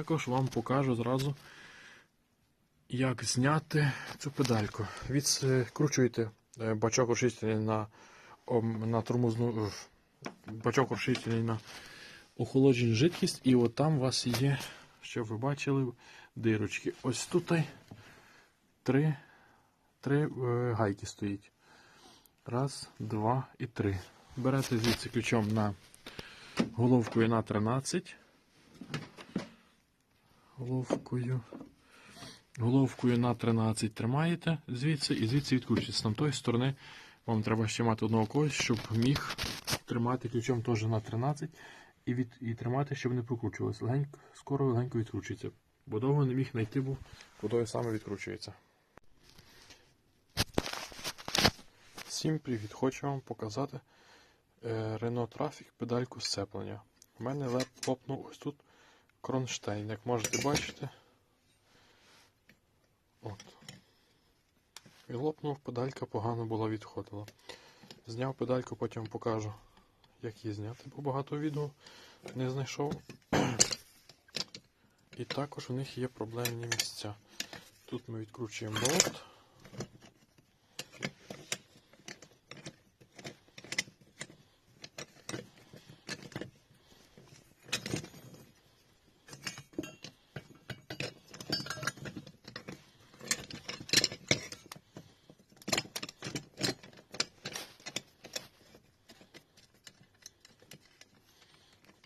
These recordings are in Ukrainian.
також вам покажу зразу, як зняти цю педальку. Відкручуєте е, бачок очистителя на, на тормозну е, бачок очистителя на охолоджену жидкість, і от там у вас є, щоб ви бачили, дирочки. Ось тут три, три е, гайки стоїть. Раз, два і три. Берете звідси ключом на головкою на 13. Головкою. Головкою на 13 тримаєте звідси і звідси відкручуєте. З тамтої сторони вам треба ще мати одного когось, щоб міг тримати ключом теж на 13 і, від, і тримати, щоб не прокручувалося. Легенько, скоро легенько відкручується. Бо довго не міг знайти, бо кудою саме відкручується. Всім привіт! Хочу вам показати е, Renault Traffic педальку сцеплення. У мене леп- лопнув ось тут кронштейн, як можете бачити. От. І лопнув, педалька погано була відходила. Зняв педальку, потім покажу, як її зняти, бо багато відео не знайшов. І також у них є проблемні місця. Тут ми відкручуємо болт.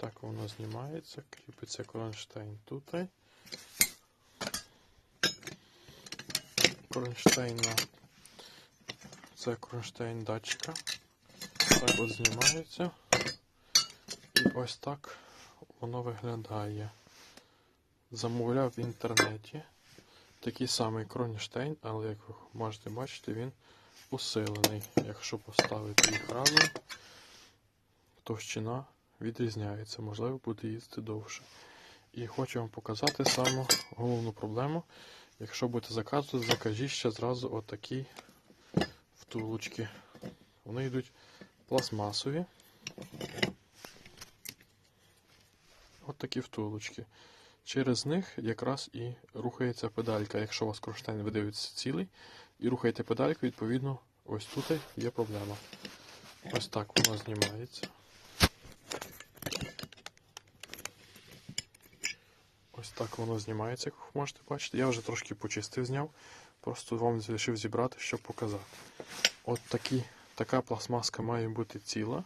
Так воно знімається, кріпиться кронштейн тут. Кронштейн на це кронштейн датчика. Так от знімається. І ось так воно виглядає. Замовляв в інтернеті такий самий кронштейн, але як ви можете бачити, він усилений. Якщо поставити їх разом, товщина відрізняється, можливо, буде їздити довше. І хочу вам показати саму головну проблему. Якщо будете заказувати, закажіть ще зразу отакі втулочки. Вони йдуть пластмасові. От такі втулочки. Через них якраз і рухається педалька. Якщо у вас кронштейн ви дивитеся цілий, і рухаєте педальку, відповідно, ось тут є проблема. Ось так воно знімається. Ось так воно знімається, як ви можете бачити. Я вже трошки почистив, зняв. Просто вам вирішив зібрати, щоб показати. От такі, така пластмаска має бути ціла.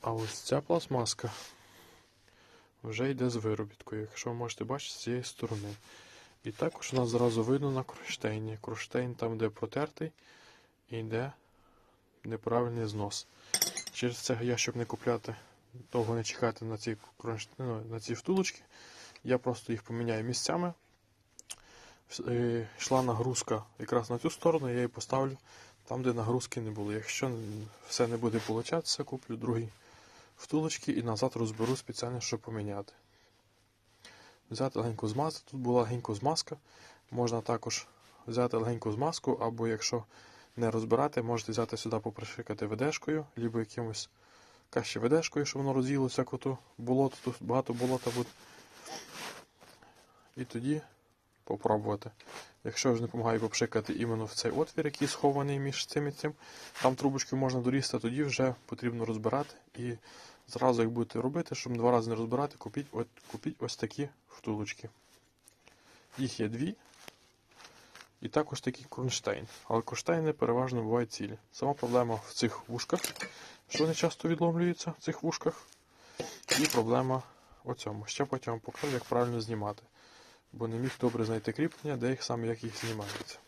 А ось ця пластмаска вже йде з виробіткою, якщо ви можете бачити з цієї сторони. І також у нас зразу видно на кронштейні. Кронштейн там, де протертий, і йде неправильний знос. Через це я, щоб не купляти, довго не чекати на ці, ну, на ці втулочки, я просто їх поміняю місцями. Е, Йшла нагрузка якраз на цю сторону, я її поставлю там, де нагрузки не було. Якщо все не буде получатися, куплю другі втулочки і назад розберу спеціально, щоб поміняти. Взяти легеньку змазку. Тут була легенька змазка. Можна також взяти легеньку змазку, або якщо не розбирати, можете взяти сюди попришикати ведешкою, або якимось краще ведешкою, щоб воно роз'їлося коту болото, тут багато болота буде. І тоді попробувати. Якщо ж не допомагає попшикати іменно в цей отвір, який схований між цим і цим, там трубочку можна дорізати, тоді вже потрібно розбирати. І зразу, як будете робити, щоб два рази не розбирати, купіть, от, купіть ось такі втулочки. Їх є дві. І також такий кронштейн. Але кронштейни переважно бувають цілі. Сама проблема в цих вушках, що вони часто відломлюються в цих вушках. І проблема у цьому. Ще потім вам покажу, як правильно знімати. Бо не міг добре знайти кріплення, де їх саме як їх знімається.